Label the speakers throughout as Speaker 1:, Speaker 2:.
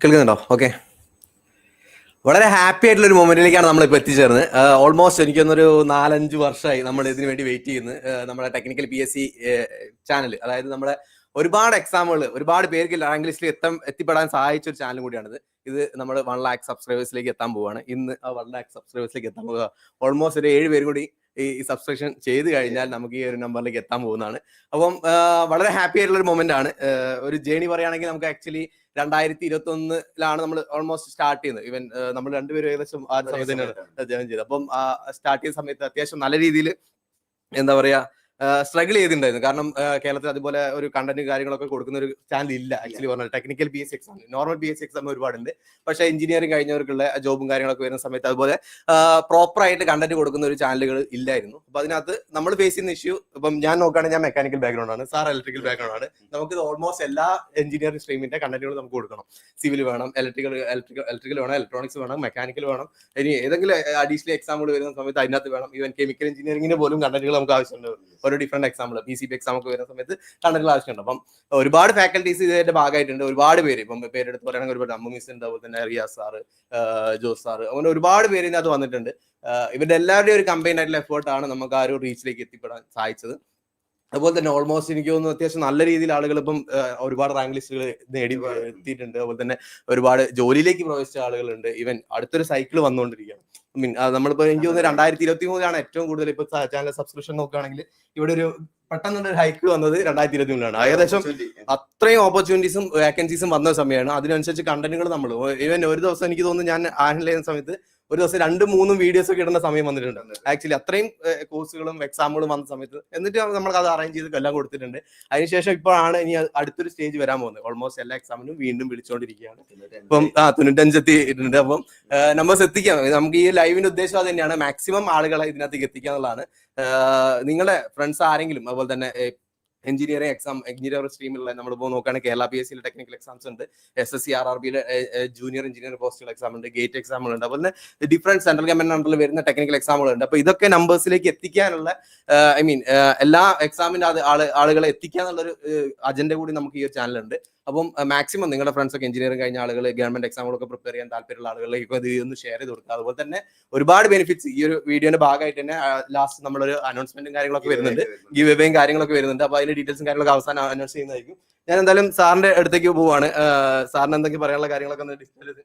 Speaker 1: കേൾക്കുന്നുണ്ടോ? ഓക്കെ വളരെ ഹാപ്പി ആയിട്ടുള്ള ഒരു മൊമെന്റിലേക്കാണ് നമ്മൾ ഇപ്പോൾ എത്തിച്ചേർന്നത് ഓൾമോസ്റ്റ് എനിക്കൊന്നൊരു നാലഞ്ച് വർഷമായി നമ്മൾ ഇതിനു വേണ്ടി വെയിറ്റ് ചെയ്യുന്നത് ഏഹ് നമ്മുടെ technical P S C channel അതായത് നമ്മുടെ ഒരുപാട് എക്സാമുകൾ ഒരുപാട് പേർക്ക് റാങ്ക് ലിസ്റ്റിൽ എത്താൻ എത്തിപ്പെടാൻ സഹായിച്ച ഒരു ചാനൽ കൂടിയാണിത്. ഇത് നമ്മൾ വൺ ലാക്ക് സബ്സ്ക്രൈബേഴ്സിലേക്ക് എത്താൻ പോവുകയാണ് ഇന്ന് ആ വൺ ലാക്ക് സബ്സ്ക്രൈബേഴ്സിലേക്ക് എത്താൻ പോവുക ഓൾമോസ്റ്റ് ഒരു ഏഴ് പേരും കൂടി ഈ സബ്സ്ക്രിപ്ഷൻ ചെയ്ത് കഴിഞ്ഞാൽ നമുക്ക് ഈ ഒരു നമ്പറിലേക്ക് എത്താൻ പോകുന്നതാണ്. അപ്പം വളരെ ഹാപ്പി ആയിട്ടുള്ള ഒരു മൊമെന്റ് ആണ് ഒരു ജേണി പറയുകയാണെങ്കിൽ നമുക്ക് ആക്ച്വലി രണ്ടായിരത്തി ഇരുപത്തി ഒന്നിലാണ് നമ്മൾ ഓൾമോസ്റ്റ് സ്റ്റാർട്ട് ചെയ്യുന്നത് ഈവൻ നമ്മൾ രണ്ടുപേരും ഏകദേശം ആ സമയത്ത് തന്നെയാണ് ജോയിൻ ചെയ്തത് അപ്പം സ്റ്റാർട്ട് ചെയ്യുന്ന സമയത്ത് അത്യാവശ്യം നല്ല രീതിയിൽ എന്താ പറയാ സ്ട്രഗിൾ ചെയ്തിട്ടുണ്ടായിരുന്നു. കാരണം കേരളത്തിൽ അതുപോലെ ഒരു കണ്ടന്റ് കാര്യങ്ങളൊക്കെ കൊടുക്കുന്ന ഒരു ചാനൽ ഇല്ല ആക്ച്വലി പറഞ്ഞാൽ. Technical B S exam normal B S exam ഒരുപാടുണ്ട്. പക്ഷെ എഞ്ചിനീയറിംഗ് കഴിഞ്ഞവർക്കുള്ള ജോബും കാര്യങ്ങളൊക്കെ വരുന്ന സമയത്ത് അതുപോലെ പ്രോപ്പർ ആയിട്ട് കണ്ടന്റ് കൊടുക്കുന്ന ഒരു ചാനലുകൾ ഇല്ലായിരുന്നു. അപ്പൊ അതിനകത്ത് നമ്മൾ ഫേസ് ചെയ്യുന്ന ഇഷ്യൂ ഇപ്പം ഞാൻ നോക്കുകയാണെങ്കിൽ ഞാൻ മെക്കാനിക്കൽ ബാക്ക്ഗ്രൗണ്ട് ആണ് സാർ ഇലക്ട്രിക്കൽ ബാക്ക്ഗ്രൗണ്ട് ആണ്. നമുക്ക് ഓൾമോസ്റ്റ് എല്ലാ എഞ്ചിനീയറിംഗ് സ്ട്രീമിന്റെ കണ്ടന്റുകൾ നമുക്ക് കൊടുക്കണം. സിവിൽ വേണം ഇലക്ട്രിക്കൽ ഇലക്ട്രിക്കൽ ഇലക്ട്രിക്കൽ വേണം ഇലക്ട്രോണിക്സ് വേണം മെക്കാനിക്കൽ വേണം. ഇനി ഏതെങ്കിലും അഡീഷണൽ എക്സാമുകൾ വരുന്ന സമയത്ത് അതിനകത്ത് വേണം. ഈവൻ കെമിക്കൽ എഞ്ചിനീയറിംഗിന് പോലും കണ്ടന്റുകൾ നമുക്ക് ആവശ്യമുണ്ട്. ഓരോ different example P C B exam ഒക്കെ വരുന്ന സമയത്ത് കണ്ടന്റുകൾ ആവശ്യമുണ്ട്. അപ്പം ഒരുപാട് ഫാക്കൽറ്റീസ് ഇതിന്റെ ഭാഗമായിട്ടുണ്ട് ഒരുപാട് പേര്. ഇപ്പം പേരെടുത്ത് പറയുകയാണെങ്കിൽ ഒരുപാട് അമ്മ മിസ് ഉണ്ട് അതുപോലെ തന്നെ റിയാസ് സാറ് ജോസ് സാറ് അങ്ങനെ ഒരുപാട് പേര് ഇതിനകത്ത് വന്നിട്ടുണ്ട്. ഇവരുടെ എല്ലാവരുടെയും ഒരു കമ്പൈൻ ആയിട്ടുള്ള എഫേർട്ടാണ് നമുക്ക് ആ ഒരു റീച്ചിലേക്ക് എത്തിപ്പെടാൻ സഹായിച്ചത് അതുപോലെ തന്നെ ഓൾമോസ്റ്റ് എനിക്ക് തോന്നുന്നു അത്യാവശ്യം നല്ല രീതിയിൽ ആളുകൾ ഇപ്പം ഒരുപാട് റാങ്ക് ലിസ്റ്റുകൾ നേടി എത്തിയിട്ടുണ്ട്. അതുപോലെ തന്നെ ഒരുപാട് ജോലിയിലേക്ക് പ്രവേശിച്ച ആളുകളുണ്ട്. ഈവൻ അടുത്തൊരു സൈക്കിൾ വന്നുകൊണ്ടിരിക്കുകയാണ്. നമ്മളിപ്പോ എനിക്ക് തോന്നുന്നു രണ്ടായിരത്തി ഇരുപത്തി മൂന്നിലാണ് ഏറ്റവും കൂടുതൽ ഇപ്പൊ ചാനൽ സബ്സ്ക്രിപ്ഷൻ നോക്കുകയാണെങ്കിൽ ഇവിടെ ഒരു പെട്ടെന്നൊരു ഹൈക്ക് വന്നത് രണ്ടായിരത്തി ഇരുപത്തി മൂന്നിലാണ് ഏകദേശം അത്രയും ഓപ്പർച്യൂണിറ്റീസും വേക്കൻസീസും വന്ന സമയമാണ്. അതിനനുസരിച്ച് കണ്ടന്റുകൾ നമ്മൾ ഈവൻ ഒരു ദിവസം എനിക്ക് തോന്നുന്നു ഞാൻ ചെയ്യുന്ന സമയത്ത് ഒരു ദിവസം രണ്ടും മൂന്നും വീഡിയോസ് ഒക്കെ ഇടുന്ന സമയം വന്നിട്ടുണ്ട്. ആക്ച്വലി അത്രയും കോഴ്സുകളും എക്സാമുകളും വന്ന സമയത്ത്. എന്നിട്ട് നമ്മൾ അത് അറേഞ്ച് ചെയ്ത് എല്ലാം കൊടുത്തിട്ടുണ്ട്. അതിനുശേഷം ഇപ്പോഴാണ് ഇനി അടുത്തൊരു സ്റ്റേജ് വരാൻ പോകുന്നത്. ഓൾമോസ്റ്റ് എല്ലാ എക്സാമിനും വീണ്ടും വിളിച്ചുകൊണ്ടിരിക്കുകയാണ് ഇപ്പം ആ തൊണ്ണൂറ്റഞ്ച് എത്തിയിട്ടുണ്ട് അപ്പം നമ്പേഴ്സ് എത്തിക്കാം നമുക്ക് ഈ ലൈവിന്റെ ഉദ്ദേശം അത് തന്നെയാണ്. മാക്സിമം ആളുകളെ ഇതിനകത്തേക്ക് എത്തിക്കുക എന്നുള്ളതാണ്. നിങ്ങളുടെ ഫ്രണ്ട്സ് ആരെങ്കിലും അതുപോലെ തന്നെ എഞ്ചിനീയറിംഗ് എക്സാം എഞ്ചിനീയറിംഗ് സ്ട്രീമിലുള്ള നമ്മൾ നമ്മളിപ്പോൾ നോക്കുകയാണ് കേരള പി എസ് സിയിൽ ടെക്നിക്കൽ എക്സാംസ് ഉണ്ട്. S S C R R ബിയിലെ ജൂനിയർ എഞ്ചിനീയർ പോസ്റ്റുകൾ എക്സാം ഉണ്ട് ഗേറ്റ് എക്സാമുകൾ ഉണ്ട് അതുപോലെ തന്നെ ഡിഫറെന്റ് സെൻട്രൽ ഗവൺമെന്റ് അണ്ടറിൽ വരുന്ന ടെക്നിക്കൽ എക്സാമുകൾ ഉണ്ട് അപ്പോൾ ഇതൊക്കെ നമ്പേഴ്സിലേക്ക് എത്തിക്കാനുള്ള ഐ മീൻ എല്ലാ എക്സാമിന്റെ ആൾ ആളുകളെ എത്തിക്കുക എന്നുള്ളൊരു അജണ്ട കൂടി നമുക്ക് ഈ ഒരു ചാനലുണ്ട് അപ്പം മാക്സിമം നിങ്ങളുടെ ഫ്രണ്ട്സ് ഒക്കെ എഞ്ചിനീയറിംഗ് കഴിഞ്ഞ ആളുകൾ ഗവൺമെന്റ് എക്സാമുകളൊക്കെ പ്രിപ്പയർ ചെയ്യാൻ താല്പര്യമുള്ള ആളുകളിലേക്ക് ഇത് ഒന്ന് ഷെയർ ചെയ്ത് കൊടുക്കുക അതുപോലെ തന്നെ ഒരുപാട് ബെനിഫിറ്റ്സ് ഈ ഒരു വീഡിയോന്റെ ഭാഗമായിട്ട് തന്നെ ലാസ്റ്റ് നമ്മളൊരു അനൗൺസ്മെന്റും കാര്യങ്ങളൊക്കെ വരുന്നുണ്ട്. ഗീവ് എവേയും കാര്യങ്ങളൊക്കെ വരുന്നുണ്ട്. അപ്പൊ അതിന്റെ ഡീറ്റെയിൽസും കാര്യങ്ങളൊക്കെ അവസാനം അനൗൺസ് ചെയ്യുന്നതായിരിക്കും. ഞാൻ എന്തായാലും സാറിന്റെ അടുത്തേക്ക് പോവാണ് സാറിന് എന്തെങ്കിലും പറയാനുള്ള കാര്യങ്ങളൊക്കെ ഒന്ന് ഡിസ്കസ്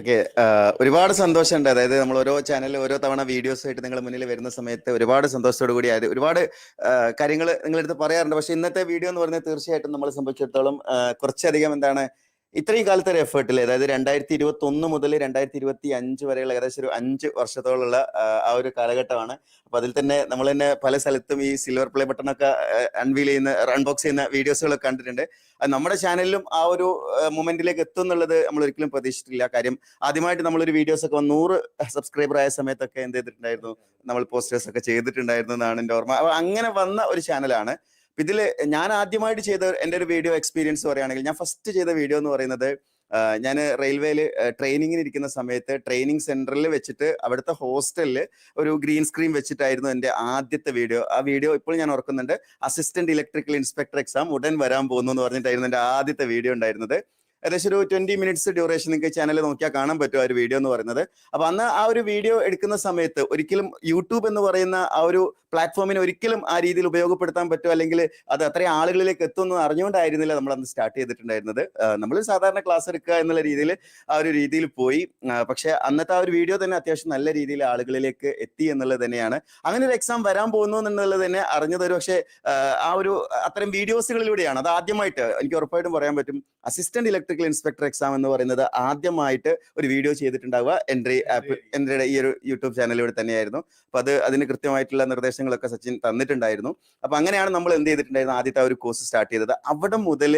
Speaker 2: ഓക്കെ ഒരുപാട് സന്തോഷമുണ്ട്. അതായത് നമ്മൾ ഓരോ ചാനലിൽ ഓരോ തവണ വീഡിയോസ് ആയിട്ട് നിങ്ങൾ മുന്നിൽ വരുന്ന സമയത്ത് ഒരുപാട് സന്തോഷത്തോടു കൂടി ആയത് ഒരുപാട് കാര്യങ്ങൾ നിങ്ങളെടുത്ത് പറയാറുണ്ട്. പക്ഷെ ഇന്നത്തെ വീഡിയോ എന്ന് പറയുന്നത് തീർച്ചയായിട്ടും നമ്മളെ സംബന്ധിച്ചിടത്തോളം കുറച്ചധികം എന്താണ് ഇത്രയും കാലത്തെ ഒരു എഫേർട്ടിൽ അതായത് രണ്ടായിരത്തി ഇരുപത്തി ഒന്ന് മുതൽ രണ്ടായിരത്തി ഇരുപത്തി അഞ്ച് വരെയുള്ള ഏകദേശം ഒരു അഞ്ച് വർഷത്തോളമുള്ള ആ, ഒരു കാലഘട്ടമാണ്. അപ്പൊ അതിൽ തന്നെ നമ്മൾ തന്നെ പല സ്ഥലത്തും ഈ സിൽവർ പ്ലേ ബട്ടൺ ഒക്കെ അൺവീൽ ചെയ്യുന്ന അൺബോക്സ് ചെയ്യുന്ന വീഡിയോസുകളൊക്കെ കണ്ടിട്ടുണ്ട്. നമ്മുടെ ചാനലിലും ആ ഒരു മൊമെന്റിലേക്ക് എത്തും എന്നുള്ളത് നമ്മൾ ഒരിക്കലും പ്രതീക്ഷിച്ചിട്ടില്ല. കാര്യം ആദ്യമായിട്ട് നമ്മളൊരു വീഡിയോസ് ഒക്കെ നൂറ് സബ്സ്ക്രൈബർ ആയ സമയത്തൊക്കെ എന്ത് ചെയ്തിട്ടുണ്ടായിരുന്നു? നമ്മൾ പോസ്റ്റേഴ്സ് ഒക്കെ ചെയ്തിട്ടുണ്ടായിരുന്നു എന്നാണ് എന്റെ ഓർമ്മ. അങ്ങനെ വന്ന ഒരു ചാനലാണ് ഇതിൽ ഞാൻ ആദ്യമായിട്ട് ചെയ്ത എന്റെ ഒരു വീഡിയോ എക്സ്പീരിയൻസ് പറയുകയാണെങ്കിൽ ഞാൻ ഫസ്റ്റ് ചെയ്ത വീഡിയോ എന്ന് പറയുന്നത് ഞാൻ റെയിൽവേയിൽ ട്രെയിനിങ്ങിന് ഇരിക്കുന്ന സമയത്ത് ട്രെയിനിങ് സെന്ററിൽ വെച്ചിട്ട് അവിടുത്തെ ഹോസ്റ്റലിൽ ഒരു ഗ്രീൻ സ്ക്രീൻ വെച്ചിട്ടായിരുന്നു എന്റെ ആദ്യത്തെ വീഡിയോ. ആ വീഡിയോ ഇപ്പോൾ ഞാൻ ഓർക്കുന്നുണ്ട്. അസിസ്റ്റന്റ് ഇലക്ട്രിക്കൽ ഇൻസ്പെക്ടർ എക്സാം ഉടൻ വരാൻ പോകുന്നു എന്ന് പറഞ്ഞിട്ടായിരുന്നു എന്റെ ആദ്യത്തെ വീഡിയോ ഉണ്ടായിരുന്നത്. ഏകദേശം ഒരു ട്വന്റി മിനിറ്റ്സ് ഡ്യൂറേഷൻ നിങ്ങൾക്ക് ചാനൽ നോക്കിയാൽ കാണാൻ പറ്റും ആ ഒരു വീഡിയോ എന്ന് പറയുന്നത്. അപ്പൊ അന്ന് ആ ഒരു വീഡിയോ എടുക്കുന്ന സമയത്ത് ഒരിക്കലും യൂട്യൂബ് എന്ന് പറയുന്ന ആ ഒരു പ്ലാറ്റ്ഫോമിനെ ഒരിക്കലും ആ രീതിയിൽ ഉപയോഗപ്പെടുത്താൻ പറ്റുമോ അല്ലെങ്കിൽ അത് അത്രയും ആളുകളിലേക്ക് എത്തുമെന്ന് അറിഞ്ഞുകൊണ്ടായിരുന്നില്ല നമ്മൾ അന്ന് സ്റ്റാർട്ട് ചെയ്തിട്ടുണ്ടായിരുന്നത്. നമ്മൾ സാധാരണ ക്ലാസ് എടുക്കുക എന്നുള്ള രീതിയിൽ ആ ഒരു രീതിയിൽ പോയി. പക്ഷെ അന്നത്തെ ആ ഒരു വീഡിയോ തന്നെ അത്യാവശ്യം നല്ല രീതിയിൽ ആളുകളിലേക്ക് എത്തി എന്നുള്ളത് തന്നെയാണ്. അങ്ങനെ ഒരു എക്സാം വരാൻ പോകുന്നു എന്നുള്ളത് തന്നെ അറിഞ്ഞത് ഒരു പക്ഷേ ആ ഒരു അത്തരം വീഡിയോസുകളിലൂടെയാണ് അത് ആദ്യമായിട്ട് എനിക്ക് ഉറപ്പായിട്ടും പറയാൻ പറ്റും. അസിസ്റ്റന്റ് ഇലക്ട്രിക്കൽ ഇൻസ്പെക്ടർ എക്സാം എന്ന് പറയുന്നത് ആദ്യമായിട്ട് ഒരു വീഡിയോ ചെയ്തിട്ടുണ്ടാവുക. എൻട്രി ആപ്പ് എൻട്രിയുടെ ഈ ഒരു യൂട്യൂബ് ചാനലിലൂടെ തന്നെയായിരുന്നു. അപ്പൊ അത് അതിന് കൃത്യമായിട്ടുള്ള നിർദ്ദേശങ്ങളൊക്കെ സച്ചിൻ തന്നിട്ടുണ്ടായിരുന്നു. അപ്പൊ അങ്ങനെയാണ് നമ്മൾ എന്ത് ചെയ്തിട്ടുണ്ടായിരുന്നത്? ആദ്യത്തെ ആ ഒരു കോഴ്സ് സ്റ്റാർട്ട് ചെയ്തത്. അവിടെ മുതൽ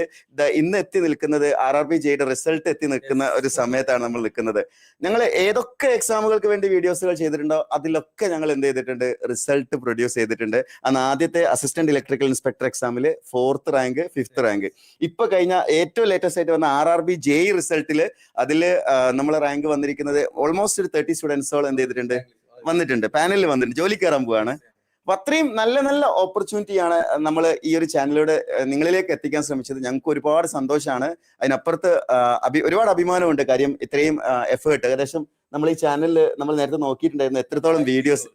Speaker 2: ഇന്ന് എത്തി നിൽക്കുന്നത് ആർ ആർ ബി ജെയുടെ റിസൾട്ട് എത്തി നിൽക്കുന്ന ഒരു സമയത്താണ് നമ്മൾ നിൽക്കുന്നത്. ഞങ്ങൾ ഏതൊക്കെ എക്സാമുകൾക്ക് വേണ്ടി വീഡിയോസുകൾ ചെയ്തിട്ടുണ്ടോ അതിലൊക്കെ ഞങ്ങൾ എന്ത് ചെയ്തിട്ടുണ്ട്? റിസൾട്ട് പ്രൊഡ്യൂസ് ചെയ്തിട്ടുണ്ട്. അന്ന് ആദ്യത്തെ അസിസ്റ്റന്റ് ഇലക്ട്രിക്കൽ ഇൻസ്പെക്ടർ എക്സാമിൽ ഫോർത്ത് റാങ്ക് ഫിഫ്ത്ത് റാങ്ക് ഇപ്പൊ കഴിഞ്ഞ ഏറ്റവും ലേറ്റസ്റ്റ് ആയിട്ട് വന്ന ആർ ആർ ബി ജെ റിസൾട്ടിൽ അതിൽ നമ്മൾ റാങ്ക് വന്നിരിക്കുന്നത് ഓൾമോസ്റ്റ് ഒരു തേർട്ടി സ്റ്റുഡൻസുകൾ എന്ത് ചെയ്തിട്ടുണ്ട്? വന്നിട്ടുണ്ട്. പാനലിൽ വന്നിട്ടുണ്ട്. ജോലി കയറാൻ പോവാണ്. അപ്പൊ അത്രയും നല്ല നല്ല ഓപ്പർച്യൂണിറ്റിയാണ് നമ്മൾ ഈ ഒരു ചാനലിലൂടെ നിങ്ങളിലേക്ക് എത്തിക്കാൻ ശ്രമിച്ചത്. ഞങ്ങൾക്ക് ഒരുപാട് സന്തോഷമാണ് അതിനപ്പുറത്ത് അഭി ഒരുപാട് അഭിമാനമുണ്ട്. കാര്യം ഇത്രയും എഫേർട്ട് ഏകദേശം നമ്മൾ ഈ ചാനലിൽ നമ്മൾ നേരത്തെ നോക്കിയിട്ടുണ്ടായിരുന്നു എത്രത്തോളം വീഡിയോസ്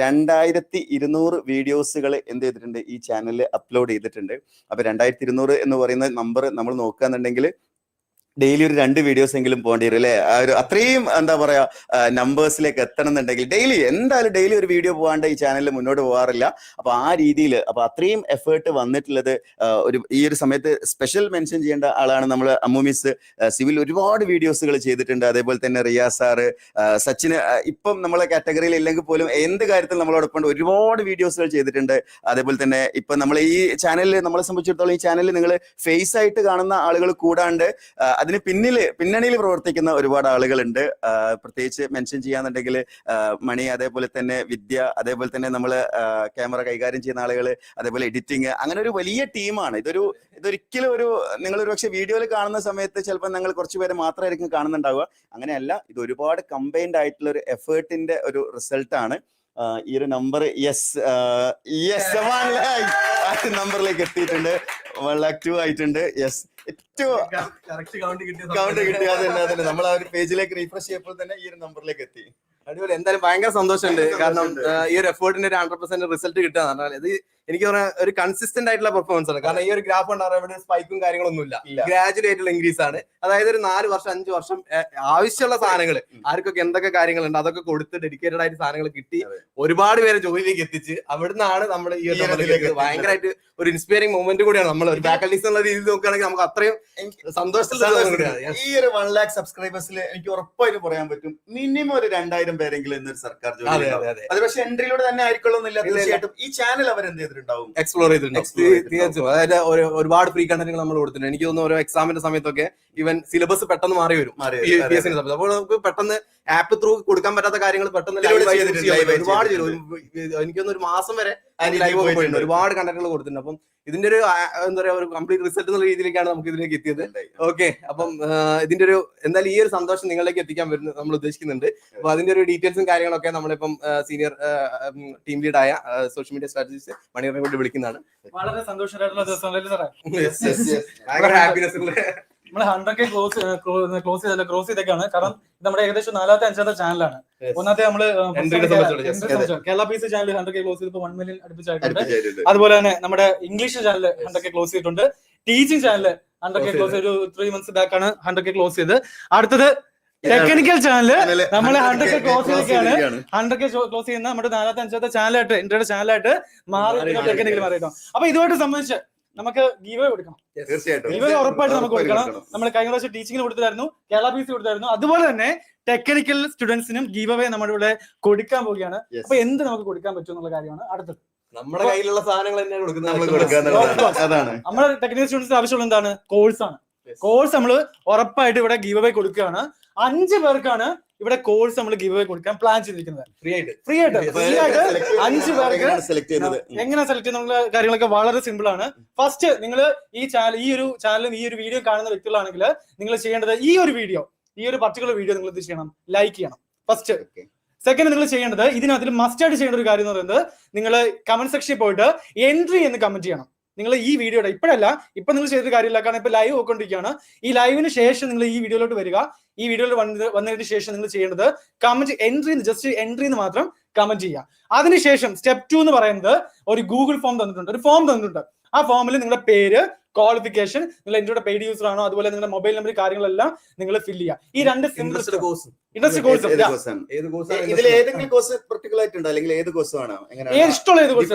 Speaker 2: രണ്ടായിരത്തി ഇരുന്നൂറ് വീഡിയോസുകൾ എന്ത് ചെയ്തിട്ടുണ്ട് ഈ ചാനലിൽ അപ്ലോഡ് ചെയ്തിട്ടുണ്ട്. അപ്പൊ രണ്ടായിരത്തി ഇരുന്നൂറ് എന്ന് പറയുന്ന നമ്പർ നമ്മൾ നോക്കുകയാണെന്നുണ്ടെങ്കിൽ ഡെയിലി ഒരു രണ്ട് വീഡിയോസ് എങ്കിലും പോകേണ്ടി വരും അല്ലേ? ആ ഒരു അത്രയും എന്താ പറയാ നമ്പേഴ്സിലേക്ക് എത്തണം എന്നുണ്ടെങ്കിൽ ഡെയിലി എന്തായാലും ഡെയിലി ഒരു വീഡിയോ പോകാണ്ട് ഈ ചാനലിൽ മുന്നോട്ട് പോകാറില്ല. അപ്പൊ ആ രീതിയിൽ അപ്പൊ അത്രയും എഫേർട്ട് വന്നിട്ടുള്ളത് ഒരു ഈ ഒരു സമയത്ത് സ്പെഷ്യൽ മെൻഷൻ ചെയ്യേണ്ട ആളാണ് നമ്മൾ അമ്മു മിസ് സിവിൽ ഒരുപാട് വീഡിയോസുകൾ ചെയ്തിട്ടുണ്ട്. അതേപോലെ തന്നെ റിയാസ് സാറ് സച്ചിന് ഇപ്പം നമ്മളെ കാറ്റഗറിയിൽ ഇല്ലെങ്കിൽ പോലും എന്ത് കാര്യത്തിൽ നമ്മളോടൊപ്പം ഒരുപാട് വീഡിയോസുകൾ ചെയ്തിട്ടുണ്ട്. അതേപോലെ തന്നെ ഇപ്പൊ നമ്മൾ ഈ ചാനലിൽ നമ്മളെ സംബന്ധിച്ചിടത്തോളം ഈ ചാനലിൽ നിങ്ങൾ ഫേസ് ആയിട്ട് കാണുന്ന ആളുകൾ കൂടാണ്ട് അതിന് പിന്നിൽ പിന്നണിയിൽ പ്രവർത്തിക്കുന്ന ഒരുപാട് ആളുകളുണ്ട്. പ്രത്യേകിച്ച് മെൻഷൻ ചെയ്യാന്നുണ്ടെങ്കിൽ മണി അതേപോലെ തന്നെ വിദ്യ അതേപോലെ തന്നെ നമ്മൾ ക്യാമറ കൈകാര്യം ചെയ്യുന്ന ആളുകൾ അതേപോലെ എഡിറ്റിംഗ് അങ്ങനെ ഒരു വലിയ ടീമാണ്. ഇതൊരു ഇതൊരിക്കലും ഒരു നിങ്ങൾ ഒരു പക്ഷേ വീഡിയോയിൽ കാണുന്ന സമയത്ത് ചിലപ്പോൾ ഞങ്ങൾ കുറച്ച് പേര് മാത്രമായിരിക്കും കാണുന്നുണ്ടാവുക. അങ്ങനെയല്ല ഇത് ഒരുപാട് കമ്പൈൻഡ് ആയിട്ടുള്ള ഒരു എഫേർട്ടിന്റെ ഒരു റിസൾട്ടാണ് ഈ ഒരു നമ്പർ യെസ് യെസ് നമ്പറിലേക്ക് എത്തിയിട്ടുണ്ട്. വൺ ലാക്ക് ടു ആയിട്ടുണ്ട്. യെസ് ഏറ്റവും കൗണ്ട് കിട്ടി അതന്നെ അതന്നെ നമ്മൾ ആ ഒരു പേജിലേക്ക് റീഫ്രഷ് ചെയ്യപ്പോൾ തന്നെ ഈ ഒരു നമ്പറിലേക്ക് എത്തി.
Speaker 1: അടിപൊളി. എന്തായാലും ഭയങ്കര സന്തോഷമുണ്ട്. കാരണം ഈ ഒരു എഫേർട്ടിന്റെ ഒരു ഹൺഡ്രഡ് പെർസെന്റ് റിസൾട്ട് കിട്ടുക എന്ന് പറഞ്ഞാൽ ഇത് എനിക്ക് പറഞ്ഞാൽ ഒരു കൺസിസ്റ്റന്റ് ആയിട്ടുള്ള പെർഫോമൻസ് ആണ്. കാരണം ഈ ഒരു ഗ്രാഫ് ഉണ്ടാകും ഇവിടെ സ്പൈക്കും കാര്യങ്ങളൊന്നും
Speaker 2: ഇല്ല.
Speaker 1: ഗ്രാജുവൽ ആയിട്ടുള്ള ഇൻക്രീസ് ആണ്. അതായത് ഒരു നാല് വർഷം അഞ്ച് വർഷം ആവശ്യമുള്ള സാധനങ്ങൾ ആർക്കൊക്കെ എന്തൊക്കെ കാര്യങ്ങളുണ്ട് അതൊക്കെ കൊടുത്ത് ഡെഡിക്കേറ്റഡ് ആയിട്ട് സാധനങ്ങൾ കിട്ടി ഒരുപാട് പേരെ ജോലിയിലേക്ക് എത്തിച്ച് അവിടുന്നാണ് നമ്മൾ ഈ ഒരു. ഭയങ്കരമായിട്ട് ഒരു ഇൻസ്പയറിംഗ് മൂവ്മെന്റ് കൂടിയാണ്. നമ്മൾ ഒരു ഫാക്കൽറ്റീസ് എന്നുള്ള രീതിയിൽ നോക്കുകയാണെങ്കിൽ നമുക്ക് അത്രയും സന്തോഷത്തിൽ.
Speaker 2: ഈ ഒരു വൺ ലാക്ക് സബ്സ്ക്രൈബേഴ്സിൽ എനിക്ക് ഉറപ്പായിട്ട് പറയാൻ പറ്റും. മിനിമം ഒരു രണ്ടായിരം പേരെങ്കിലും ഇന്നൊരു സർക്കാർ ജോലി
Speaker 1: അതെ
Speaker 2: പക്ഷെ എൻട്രിയിലൂടെ തന്നെ
Speaker 1: ഇല്ല.
Speaker 2: തീർച്ചയായിട്ടും. ഈ ചാനൽ അവർ എന്ത് ചെയ്തിട്ടുണ്ടാവും.
Speaker 1: എക്സ്പ്ലോർ ചെയ്തിട്ടുണ്ട്. തീർച്ചയായും. അതായത് ഒരു- ഒരുപാട് ഫ്രീ കണ്ടന്റുകൾ നമ്മൾ കൊടുത്തിട്ടുണ്ട്. എനിക്ക് തോന്നുന്നു ഓരോ എക്സാമിന്റെ സമയത്തൊക്കെ ഇവൻ സിലബസ് പെട്ടെന്ന് മാറി വരും. അപ്പോൾ നമുക്ക് പെട്ടെന്ന് ആപ്പ് ത്രൂ കൊടുക്കാൻ പറ്റാത്ത കാര്യങ്ങൾ പെട്ടെന്ന് ഒരുപാട്
Speaker 2: എനിക്കൊന്നും
Speaker 1: ചെയ്തു ഒരു മാസം വരെ ലൈവ്
Speaker 2: പോയിട്ടുണ്ട്.
Speaker 1: ഒരുപാട് കണ്ടന്റുകൾ കൊടുത്തിട്ടുണ്ട്. അപ്പം ഇതിന്റെ ഒരു എന്താ പറയാ ഒരു കംപ്ലീറ്റ് റിസൾട്ട് എന്നുള്ള രീതിയിലേക്കാണ് നമുക്ക് ഇതിലേക്ക് എത്തിയത്. ഓക്കെ അപ്പം ഇതിന്റെ ഒരു എന്തായാലും ഈ ഒരു സന്തോഷം നിങ്ങളിലേക്ക് എത്തിക്കാൻ വരുന്നു നമ്മൾ ഉദ്ദേശിക്കുന്നുണ്ട്. അപ്പൊ അതിന്റെ ഒരു ഡീറ്റെയിൽസും കാര്യങ്ങളൊക്കെ നമ്മളിപ്പം സീനിയർ ടീം ലീഡായ സോഷ്യൽ മീഡിയ സ്ട്രാറ്റജിസ്റ്റ് മണിയറിനെ കൊണ്ട് വിളിക്കുന്നതാണ്.
Speaker 3: വളരെ സന്തോഷമായിട്ടുള്ള ദിവസം
Speaker 1: ഹാപ്പിനെസ്
Speaker 3: നമ്മൾ ഹൺഡ്രഡ് കെ ക്ലോസ് ക്ലോസ് ചെയ്തല്ല ക്രോസ് ചെയ്തൊക്കെയാണ് കാരണം നമ്മുടെ ഏകദേശം നാലാമത്തെ അഞ്ചാമത്തെ ചാനലാണ്. ഒന്നാമത്തെ
Speaker 2: നമ്മൾ.
Speaker 3: Kerala P C channel hundred K close ചെയ്തപ്പോൾ വൺ മില്യൺ അടുപ്പിച്ചായിട്ടുണ്ട്. അതുപോലെ തന്നെ നമ്മുടെ English channel hundred K close ചെയ്തിട്ടുണ്ട്. Teaching channel hundred K close ഒരു ത്രീ മന്ത്സ് ബാക്ക് ആണ് ഹൺഡ്രഡ് കെ ക്ലോസ് ചെയ്ത് അടുത്തത് ടെക്നിക്കൽ
Speaker 2: ചാനൽ
Speaker 3: നമ്മൾ നമ്മൾ
Speaker 2: 100K
Speaker 3: 100K close
Speaker 2: close
Speaker 3: ചെയ്തിരിക്കുകയാണ്.
Speaker 2: ചെയ്തിരിക്കുകയാണ്.
Speaker 3: ഹൺഡ്രഡ് കെ ക്ലോസ് ചെയ്യുന്ന നമ്മുടെ നാലാമത്തെ അഞ്ചാമത്തെ ചാനലായിട്ട് ഇന്ത്യയുടെ ചാനലായിട്ട് മാറി. ടെക്നിക്കൽ മാറിയിട്ടോ. അപ്പൊ ഇതുമായിട്ട് സംബന്ധിച്ച് നമുക്ക് ഗീവ് കൊടുക്കണം.
Speaker 2: തീർച്ചയായിട്ടും.
Speaker 3: ഗീവ് ഉറപ്പായിട്ട് നമുക്ക് കൊടുക്കണം. നമ്മൾ കഴിഞ്ഞ പ്രാവശ്യം ടീച്ചിങ്ങിന് കൊടുത്തായിരുന്നു കേരള പി സി കൊടുത്തായിരുന്നു അതുപോലെ തന്നെ ടെക്നിക്കൽ സ്റ്റുഡൻസിനും ഗീവ് അവേ നമ്മുടെ ഇവിടെ കൊടുക്കാൻ പോവുകയാണ്. അപ്പൊ എന്ത് നമുക്ക് കൊടുക്കാൻ പറ്റും എന്നുള്ള കാര്യമാണ് അടുത്തത്.
Speaker 1: നമ്മുടെ കയ്യിലുള്ള സാധനങ്ങൾ തന്നെ
Speaker 2: നമ്മൾ
Speaker 1: കൊടുക്കുന്നത്.
Speaker 2: അതാണ്.
Speaker 3: നമ്മുടെ ടെക്നിക്കൽ സ്റ്റുഡൻസിന് ആവശ്യമുള്ള എന്താണ്? കോഴ്സാണ് ആണ്. കോഴ്സ് നമ്മൾ ഉറപ്പായിട്ട് ഇവിടെ ഗീവ് അവേ കൊടുക്കുകയാണ്. അഞ്ച് പേർക്കാണ് ഇവിടെ കോഴ്സ് നമ്മൾ ഗിവ് അവേ കൊടുക്കാൻ പ്ലാൻ ചെയ്തിരിക്കുന്നത്.
Speaker 1: ഫ്രീ ആയിട്ട്.
Speaker 3: ഫ്രീ ആയിട്ട് ഫ്രീ ആയിട്ട് അഞ്ച് പേർക്ക്
Speaker 2: സെലക്ട് ചെയ്യുന്നത്?
Speaker 3: എങ്ങനെ സെലക്ട് ചെയ്യുന്ന കാര്യങ്ങളൊക്കെ വളരെ സിമ്പിൾ ആണ്. ഫസ്റ്റ് നിങ്ങൾ ഈ ചാനൽ ഈ ഒരു ചാനലും ഈ ഒരു വീഡിയോ കാണുന്ന വ്യക്തികളാണെങ്കിൽ നിങ്ങൾ ചെയ്യേണ്ടത് ഈ ഒരു വീഡിയോ ഈ ഒരു പർട്ടിക്കുലർ വീഡിയോ നിങ്ങൾ ഇത് ചെയ്യണം? ലൈക്ക് ചെയ്യണം. ഫസ്റ്റ് സെക്കൻഡ് നിങ്ങൾ ചെയ്യേണ്ടത് ഇതിനകത്ത് മസ്റ്റ് ആയിട്ട് ചെയ്യേണ്ട ഒരു കാര്യം എന്ന് പറയുന്നത് നിങ്ങൾ കമന്റ് സെക്ഷനിൽ പോയിട്ട് എൻട്രി എന്ന് കമന്റ് ചെയ്യണം. നിങ്ങൾ ഈ വീഡിയോയുടെ ഇപ്പോഴല്ല ഇപ്പൊ നിങ്ങൾ ചെയ്തൊരു കാര്യമില്ല കാരണം ഇപ്പൊ ലൈവ് പോയിക്കൊണ്ടിരിക്കുകയാണ്. ഈ ലൈവിന് ശേഷം നിങ്ങൾ ഈ വീഡിയോയിലോട്ട് വരിക. ഈ വീഡിയോയിൽ വന്ന് വന്നതിന് ശേഷം നിങ്ങൾ ചെയ്യേണ്ടത് കമന്റ് എൻട്രി ജസ്റ്റ് എൻട്രി എന്ന് മാത്രം കമന്റ് ചെയ്യുക. അതിനുശേഷം സ്റ്റെപ്പ് ടു എന്ന് പറയുന്നത് ഒരു ഗൂഗിൾ ഫോം തന്നിട്ടുണ്ട്. ഒരു ഫോം തന്നിട്ടുണ്ട്. ആ ഫോമിൽ നിങ്ങളുടെ പേര് ക്വാളിഫിക്കേഷൻ നിങ്ങൾ എന്റെ പെയ്ഡ് യൂസർ ആണോ അതുപോലെ നിങ്ങളുടെ മൊബൈൽ നമ്പർ കാര്യങ്ങളെല്ലാം നിങ്ങൾ ഫില്ല് ചെയ്യുക ഈ രണ്ട്
Speaker 1: ഇൻട്രസ്റ്റഡ് കോഴ്സ്
Speaker 3: ഇൻട്രസ്റ്റ് കോഴ്സ്
Speaker 2: ആണ്? ഇതിൽ ഏതെങ്കിലും കോഴ്സ് പെർട്ടിക്കുലർ ആയിട്ടുണ്ടോ? അല്ലെങ്കിൽ ഏത് കോഴ്സും ആണോ?
Speaker 3: ഇഷ്ടമുള്ള ഏത് കോഴ്സ്.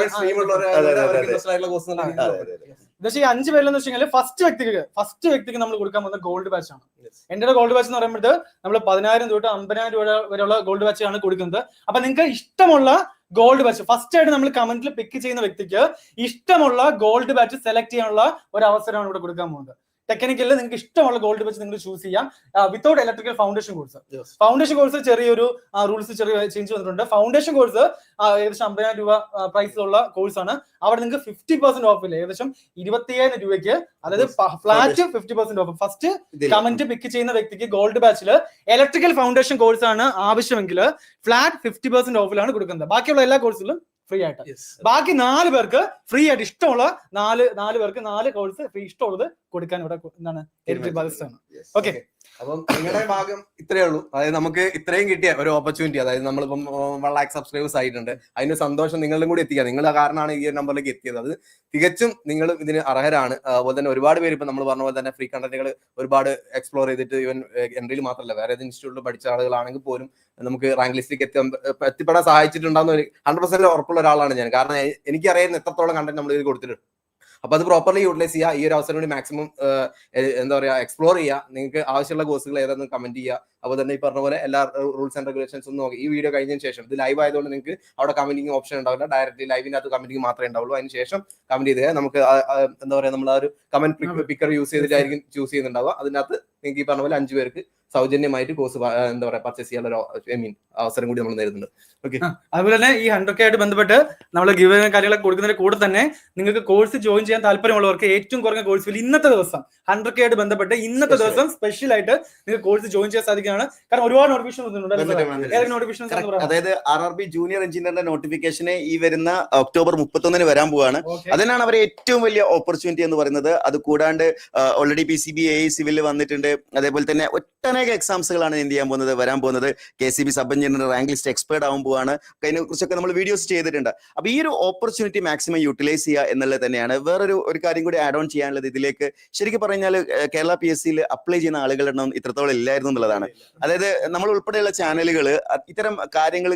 Speaker 3: പക്ഷേ ഈ അഞ്ച് പേരിലെന്ന് വെച്ച് കഴിഞ്ഞാൽ ഫസ്റ്റ് വ്യക്തിക്ക് ഫസ്റ്റ് വ്യക്തിക്ക് നമ്മൾ കൊടുക്കാൻ പോകുന്ന ഗോൾഡ് ബാച്ച് ആണ്. എന്റെ ഗോൾഡ് ബാച്ച് എന്ന് പറയുമ്പോൾ നമ്മൾ പതിനായിരം തൊട്ട് അമ്പതിനായിരം രൂപ വരെയുള്ള ഗോൾഡ് ബാച്ച് ആണ് കൊടുക്കുന്നത്. അപ്പൊ നിങ്ങൾക്ക് ഇഷ്ടമുള്ള ഗോൾഡ് ബാച്ച് ഫസ്റ്റ് ആയിട്ട് നമ്മൾ കമന്റിൽ പിക്ക് ചെയ്യുന്ന വ്യക്തിക്ക് ഇഷ്ടമുള്ള ഗോൾഡ് ബാച്ച് സെലക്ട് ചെയ്യാനുള്ള ഒരു അവസരമാണ് ഇവിടെ കൊടുക്കാൻ പോകുന്നത്. ടെക്നിക്കലിൽ നിങ്ങൾക്ക് ഇഷ്ടമുള്ള ഗോൾഡ് വെച്ച് നിങ്ങൾ ചൂസ് ചെയ്യാം. Without electrical foundation course foundation course ചെറിയൊരു റൂൾസ് ചെറിയ ചേഞ്ച് വന്നിട്ടുണ്ട്. ഫൗണ്ടേഷൻ കോഴ്സ് ഏകദേശം അമ്പതിനായിരം രൂപ പ്രൈസിലുള്ള കോഴ്സാണ് അവിടെ നിങ്ങൾക്ക് ഫിഫ്റ്റി പെർസെന്റ് ഓഫ് ഇല്ല? ഏകദേശം ഇരുപത്തിയായിരം രൂപയ്ക്ക് അതായത് flat fifty percent off first comment pick ചെയ്യുന്ന വ്യക്തിക്ക് ഗോൾഡ് ബാച്ചിൽ ഇലക്ട്രിക്കൽ ഫൗണ്ടേഷൻ കോഴ്സ് ആണ് ആവശ്യമെങ്കിൽ ഫ്ലാറ്റ് ഫിഫ്റ്റി പെർസെന്റ് ഓഫിലാണ് കൊടുക്കുന്നത്. ബാക്കിയുള്ള എല്ലാ കോഴ്സിലും ഫ്രീ ആയിട്ട്. ബാക്കി നാല് പേർക്ക് ഫ്രീ ആയിട്ട് ഇഷ്ടമുള്ള നാല് നാല് പേർക്ക് നാല് കോഴ്സ് ഫ്രീ ഇഷ്ടമുള്ളത് കൊടുക്കാൻ ഇവിടെ എന്താണ് ബാധിച്ചാണ് ഓക്കെ
Speaker 1: അപ്പം നിങ്ങളുടെ ഭാഗം ഇത്രയേ ഉള്ളൂ. അതായത് നമുക്ക് ഇത്രയും കിട്ടിയ ഒരു ഓപ്പർച്യൂണിറ്റി അതായത് നമ്മളിപ്പം വൺ ലാക്ക് സബ്സ്ക്രൈബേഴ്സ് ആയിട്ടുണ്ട്. അതിന് സന്തോഷം നിങ്ങളും കൂടി എത്തിക്കുക. നിങ്ങൾ കാരണമാണ് ഈ നമ്പറിലേക്ക് എത്തിയത്. അത് തികച്ചും നിങ്ങൾ ഇതിന് അർഹരാണ്. അതുപോലെ തന്നെ ഒരുപാട് പേര് ഇപ്പം നമ്മൾ പറഞ്ഞ പോലെ തന്നെ ഫ്രീ കണ്ടന്റുകൾ ഒരുപാട് എക്സ്പ്ലോർ ചെയ്തിട്ട് ഇവൻ എൻട്രിയിൽ മാത്രമല്ല വേറെ ഏത് ഇൻസ്റ്റിറ്റ്യൂട്ടിൽ പഠിച്ച ആളുകളാണെങ്കിൽ പോലും നമുക്ക് റാങ്ക് ലിസ്റ്റിലേക്ക് എത്തി എത്തിപ്പെടാൻ സഹായിച്ചിട്ടുണ്ടാകുന്ന ഒരു ഹൺഡ്രഡ് പെർസെന്റ് ഉറപ്പുള്ള ഒരാളാണ് ഞാൻ. കാരണം എനിക്കറിയുന്ന എത്രത്തോളം കണ്ടന്റ് നമ്മൾ ഇതിൽ കൊടുത്തിട്ടുണ്ട്. അപ്പൊ അത് പ്രോപ്പർലി യൂട്ടിലൈസ് ചെയ്യുക ഈ ഒരു അവസരം കൂടി മാക്സിമം എന്താ പറയുക എക്സ്പ്ലോർ ചെയ്യുക നിങ്ങൾക്ക് ആവശ്യമുള്ള കോഴ്സുകൾ ഏതാണെന്ന് കമന്റ് ചെയ്യുക അപ്പോൾ തന്നെ ഈ പറഞ്ഞ പോലെ എല്ലാ റൂൾസ് ആൻഡ് റെഗുലേഷൻസ് ഒന്നും നോക്കി. ഈ വീഡിയോ കഴിഞ്ഞതിന് ശേഷം ഇത് ലൈവ് ആയതുകൊണ്ട് നിങ്ങൾക്ക് അവിടെ കമന്റിങ് ഓപ്ഷൻ ഉണ്ടാവില്ല. ഡയറക്റ്റ്ലി ലൈവിനകത്ത് കമന്റിങ് മാത്രമേ ഉണ്ടാവുള്ളൂ. അതിന് ശേഷം കമന്റ് ചെയ്ത് നമുക്ക് എന്താ പറയുക നമ്മൾ ആ ഒരു കമന്റ് പിക്കർ യൂസ് ചെയ്തിട്ടായിരിക്കും ചൂസ് ചെയ്യുന്നുണ്ടാവുക. അതിനകത്ത് നിങ്ങൾക്ക് ഈ പറഞ്ഞ പോലെ അഞ്ചു പേർക്ക് സൗജന്യമായിട്ട് കോഴ്സ് എന്താ പറയാ പർച്ചേസ് ചെയ്യാനുള്ള ഐ മീൻ അവസരം കൂടി നമ്മൾ നേരിടുന്നുണ്ട് ഓക്കെ
Speaker 3: അതുപോലെ തന്നെ ഈ ഹൺഡ്രഡ് കെ ആയിട്ട് ബന്ധപ്പെട്ട് നമ്മൾ ഗിവ് കാര്യങ്ങളൊക്കെ കൊടുക്കുന്നതിന് കൂടെ തന്നെ നിങ്ങൾക്ക് കോഴ്സ് ജോയിൻ ചെയ്യാൻ താല്പര്യമുള്ളവർക്ക് ഏറ്റവും കുറഞ്ഞ കോഴ്സ് ഫീൽ ഇന്നത്തെ ദിവസം ഹൺഡ്രഡ് കെ ആയിട്ട് ബന്ധപ്പെട്ട് ഇന്നത്തെ ദിവസം സ്പെഷ്യൽ ആയിട്ട് നിങ്ങൾക്ക് കോഴ്സ് ജോയിൻ ചെയ്യാൻ സാധിക്കുകയാണ് കാരണം ഒരുപാട് നോട്ടിഫിക്കേഷൻ വന്നിട്ടുണ്ട്
Speaker 2: അതായത് ആർ ആർ ബി ജൂനിയർ എഞ്ചിനീയറിന്റെ നോട്ടിഫിക്കേഷനെ ഈ വരുന്ന ഒക്ടോബർ മുപ്പത്തൊന്നിന് വരാൻ പോവാണ്. അതിനാണ് അവർ ഏറ്റവും വലിയ ഓപ്പർച്യൂണിറ്റി എന്ന് പറയുന്നത്. അത് കൂടാണ്ട് already P C B A civil വന്നിട്ടുണ്ട്. അതേപോലെ തന്നെ ഒട്ടനേക എക്സാംസുകളാണ് എന്ത് ചെയ്യാൻ പോകുന്നത് വരാൻ പോകുന്നത്. K C B sub engineer rank list expert ആവാൻ പോവാണ്. അതിനെ കുറിച്ചൊക്കെ നമ്മൾ വീഡിയോസ് ചെയ്തിട്ടുണ്ട്. അപ്പൊ ഈ ഒരു ഓപ്പർച്യൂണിറ്റി മാക്സിമം യൂട്ടിലൈസ് ചെയ്യുക എന്നുള്ളത് തന്നെയാണ്. വേറൊരു ഒരു കാര്യം കൂടി ആഡ് ഓൺ ചെയ്യാനുള്ളത് ഇതിലേക്ക്. ശരിക്കും പറഞ്ഞാൽ കേരള പി എസ് സിയിൽ അപ്ലൈ ചെയ്യുന്ന ആളുകളുടെ എണ്ണം ഇത്രത്തോളം ഇല്ലായിരുന്നു എന്നുള്ളതാണ്. അതായത് നമ്മൾ ഉൾപ്പെടെയുള്ള ചാനലുകൾ ഇത്തരം കാര്യങ്ങൾ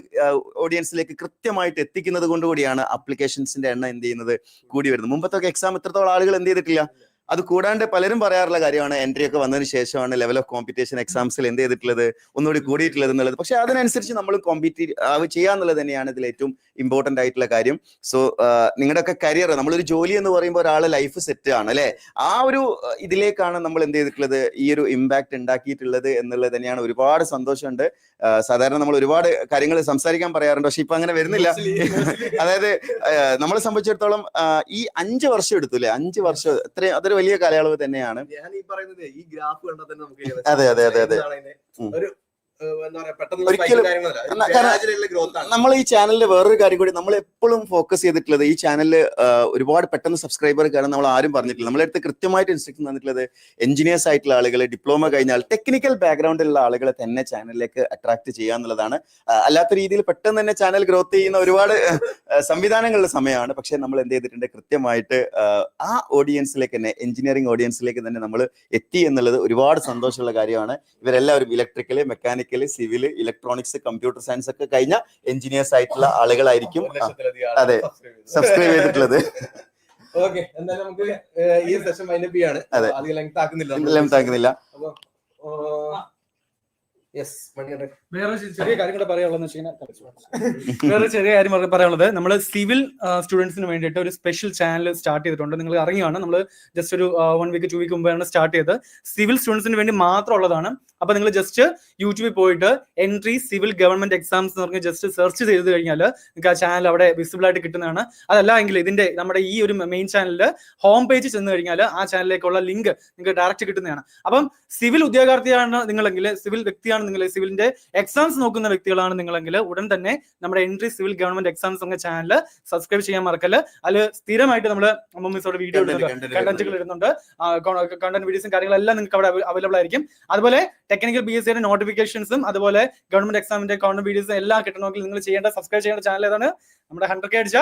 Speaker 2: ഓഡിയൻസിലേക്ക് കൃത്യമായിട്ട് എത്തിക്കുന്നത് കൊണ്ട് കൂടിയാണ് അപ്ലിക്കേഷൻസിന്റെ എണ്ണം എന്ത് ചെയ്യുന്നത് കൂടി വരുന്നത്. മുമ്പത്തൊക്കെ എക്സാം ഇത്രത്തോളം ആളുകൾ എന്ത് ചെയ്തിട്ടില്ല? അത് കൂടാണ്ട് പലരും പറയാറുള്ള കാര്യമാണ് എൻട്രി ഒക്കെ വന്നതിന് ശേഷമാണ് ലെവൽ ഓഫ് കോമ്പറ്റീഷൻ എക്സാംസിൽ എന്ത് ചെയ്തിട്ടുള്ളത് ഒന്നുകൂടി കൂടിയിട്ടുള്ളത് എന്നുള്ളത്. പക്ഷെ അതിനനുസരിച്ച് നമ്മൾ കോമ്പീറ്റ് ചെയ്യാന്നുള്ളത് തന്നെയാണ് ഇതിൽ ഏറ്റവും ഇമ്പോർട്ടന്റ് ആയിട്ടുള്ള കാര്യം. സോ നിങ്ങളുടെയൊക്കെ കരിയർ നമ്മളൊരു ജോലി എന്ന് പറയുമ്പോൾ ഒരാളെ ലൈഫ് സെറ്റ് ആണ് അല്ലെ? ആ ഒരു ഇതിലേക്കാണ് നമ്മൾ എന്ത് ചെയ്തിട്ടുള്ളത് ഈ ഒരു ഇമ്പാക്ട് ഉണ്ടാക്കിയിട്ടുള്ളത് എന്നുള്ളത് തന്നെയാണ് ഒരുപാട് സന്തോഷമുണ്ട്. സാധാരണ നമ്മൾ ഒരുപാട് കാര്യങ്ങൾ സംസാരിക്കാൻ പറയാറുണ്ട്. പക്ഷെ ഇപ്പൊ അങ്ങനെ വരുന്നില്ല. അതായത് നമ്മളെ സംബന്ധിച്ചിടത്തോളം ഈ അഞ്ച് വർഷം എടുത്തു അല്ലെ? അഞ്ച് വർഷം. അത്രയും അതൊരു വലിയ കാലയളവ് തന്നെയാണ്.
Speaker 1: ഞാൻ ഈ പറയുന്നത് ഈ ഗ്രാഫ് കണ്ടാൽ തന്നെ നമുക്ക്
Speaker 2: അതെ, അതെ, അതെ, അതെ.
Speaker 1: ഒരു എന്താ പറയാ പെട്ടെന്ന്
Speaker 2: നമ്മൾ ഈ ചാനലിന്റെ വേറൊരു കാര്യം കൂടി നമ്മൾ എപ്പോഴും ഫോക്കസ് ചെയ്തിട്ടുള്ളത് ഈ ചാനലിൽ ഒരുപാട് പെട്ടെന്ന് സബ്സ്ക്രൈബർ കാരണം നമ്മൾ ആരും പറഞ്ഞിട്ടില്ല. നമ്മളെ അടുത്ത് കൃത്യമായിട്ട് ഇൻസ്ട്രക്ഷൻ തന്നിട്ടുള്ളത് എഞ്ചിനീയേഴ്സ് ആയിട്ടുള്ള ആളുകൾ ഡിപ്ലോമ കഴിഞ്ഞാൽ ടെക്നിക്കൽ ബാക്ക്ഗ്രൗണ്ടിലുള്ള ആളുകളെ തന്നെ ചാനലിലേക്ക് അട്രാക്ട് ചെയ്യുക എന്നുള്ളതാണ്. അല്ലാത്ത രീതിയിൽ പെട്ടെന്ന് തന്നെ ചാനൽ ഗ്രോത്ത് ചെയ്യുന്ന ഒരുപാട് സംവിധാനങ്ങളുടെ സമയമാണ്. പക്ഷെ നമ്മൾ എന്ത് ചെയ്തിട്ടുണ്ട്? കൃത്യമായിട്ട് ആ, ഓഡിയൻസിലേക്ക് തന്നെ എഞ്ചിനീയറിംഗ് ഓഡിയൻസിലേക്ക് തന്നെ നമ്മൾ എത്തി എന്നുള്ളത് ഒരുപാട് സന്തോഷമുള്ള കാര്യമാണ്. ഇവരെല്ലാവരും electrical mechanical civil electronics computer science ഒക്കെ കഴിഞ്ഞ എഞ്ചിനീയർസ് ആയിട്ടുള്ള ആളുകളായിരിക്കും. അതെ. സബ്സ്ക്രൈബ് ചെയ്തിട്ടുള്ളത്.
Speaker 1: ഓക്കെ എന്തായാലും നമുക്ക് ഈ സെഷൻ വൈൻഡപ്പ് ചെയ്യാണ്.
Speaker 2: അതെ.
Speaker 1: ആക്കുന്നില്ല. ലെങ്ത് ആക്കുന്നില്ല.
Speaker 2: എല്ലാം താങ്കുന്നില്ല
Speaker 1: യെസ്
Speaker 3: വേറെ ചെറിയ കാര്യം കൂടെ പറയാനുള്ളത് വേറെ ചെറിയ കാര്യം പറയാനുള്ളത് നമ്മൾ സിവിൽ സ്റ്റുഡൻസിന് വേണ്ടിയിട്ട് ഒരു സ്പെഷ്യൽ ചാനൽ സ്റ്റാർട്ട് ചെയ്തിട്ടുണ്ട്. നിങ്ങൾ അറിയുകയാണ് നമ്മൾ ജസ്റ്റ് ഒരു വൺ വീക്ക് ടു വീക്ക് മുമ്പാണ് സ്റ്റാർട്ട് ചെയ്തത്. സിവിൽ സ്റ്റുഡൻസിന് വേണ്ടി മാത്രം ഉള്ളതാണ് അപ്പൊ നിങ്ങൾ ജസ്റ്റ് യൂട്യൂബിൽ പോയിട്ട് എൻട്രി സിവിൽ ഗവൺമെന്റ് എക്സാംസ് എന്ന് പറഞ്ഞ് ജസ്റ്റ് സെർച്ച് ചെയ്ത് കഴിഞ്ഞാൽ നിങ്ങൾക്ക് ആ ചാനൽ അവിടെ വിസിബിൾ ആയിട്ട് കിട്ടുന്നതാണ്. അതല്ല എങ്കിൽ ഇതിന്റെ നമ്മുടെ ഈ ഒരു മെയിൻ ചാനലിൽ ഹോം പേജ് ചെന്ന് കഴിഞ്ഞാൽ ആ ചാനലിലേക്കുള്ള ലിങ്ക് നിങ്ങൾക്ക് ഡയറക്റ്റ് കിട്ടുന്നതാണ്. അപ്പം സിവിൽ ഉദ്യോഗാർത്ഥിയാണ് നിങ്ങളെങ്കിൽ സിവിൽ വ്യക്തിയാണ് നിങ്ങൾ സിവിലിന്റെ എക്സാംസ് നോക്കുന്ന വ്യക്തികളാണ് നിങ്ങളെങ്കിൽ ഉടൻ തന്നെ നമ്മുടെ എൻട്രി സിവിൽ ഗവൺമെന്റ് എക്സാംസ് എന്ന ചാനൽ സബ്സ്ക്രൈബ് ചെയ്യാൻ മറക്കല്ല അതിൽ സ്ഥിരമായിട്ട് നമ്മൾ മിസ്സോടെ വീഡിയോ ഇടുന്നുണ്ട്. കണ്ടന്റുകൾ ഇടുന്നുണ്ട്. കണ്ടന്റ് വീഡിയോസും കാര്യങ്ങളെല്ലാം നിങ്ങൾക്ക് അവിടെ അവൈലബിൾ ആയിരിക്കും. അതുപോലെ ടെക്നിക്കൽ ബി എസ് സിയുടെ നോട്ടിഫിക്കേഷൻസും അതുപോലെ ഗവൺമെന്റ് എക്സാമിന്റെ കണ്ടന്റ് വീഡിയോസും എല്ലാം കിട്ടണമെങ്കിൽ നിങ്ങൾ ചെയ്യേണ്ട സബ്സ്ക്രൈബ് ചെയ്യേണ്ട ചാനൽ ഏതാണ്? നമ്മുടെ ഹൺഡ്രഡ് കെ അടിച്ച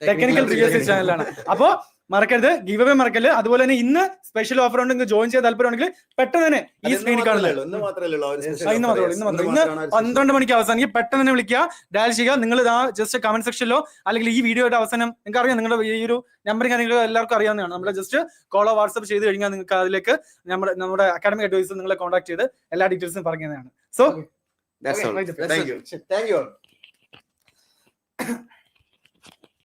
Speaker 3: ടെക്നിക്കൽ റിവ്യൂസ് ചാനലാണ് അപ്പോ മറക്കരുത്. ഗീവ് അവേ മറക്കൽ അതുപോലെ തന്നെ ഇന്ന് സ്പെഷ്യൽ ഓഫർ ഉണ്ട് നിങ്ങൾക്ക് ജോയിൻ ചെയ്യാൻ താല്പര്യമുണ്ടെങ്കിൽ പെട്ടെന്ന് തന്നെ ഈ സ്ക്രീനിൽ കാണുന്നത്.
Speaker 2: ഇന്ന് മാത്രമേ
Speaker 3: ഇന്ന്
Speaker 2: ഒരു
Speaker 3: പന്ത്രണ്ട് മണിക്ക് അവസാനിക്കും. പെട്ടെന്ന് തന്നെ വിളിക്കുക. ഡയൽ ചെയ്യുക. നിങ്ങൾ ഇതാ ജസ്റ്റ് കമന്റ് സെക്ഷനിലോ അല്ലെങ്കിൽ ഈ വീഡിയോയുടെ അവസാനം നിങ്ങൾക്ക് അറിയാം. നിങ്ങളുടെ ഈ ഒരു നമ്പർ കാര്യങ്ങളും എല്ലാവർക്കും അറിയാവുന്നതാണ്. നമ്മൾ ജസ്റ്റ് കോളോ വാട്സ്ആപ്പ് ചെയ്ത് കഴിഞ്ഞാൽ നിങ്ങൾക്ക് അതിലേക്ക് നമ്മുടെ നമ്മുടെ അക്കാഡമിക് അഡ്വൈസ് നിങ്ങളെ കോൺടാക്ട് ചെയ്ത് എല്ലാ ഡീറ്റെയിൽസും പറഞ്ഞതാണ് സോ
Speaker 1: താങ്ക് യു.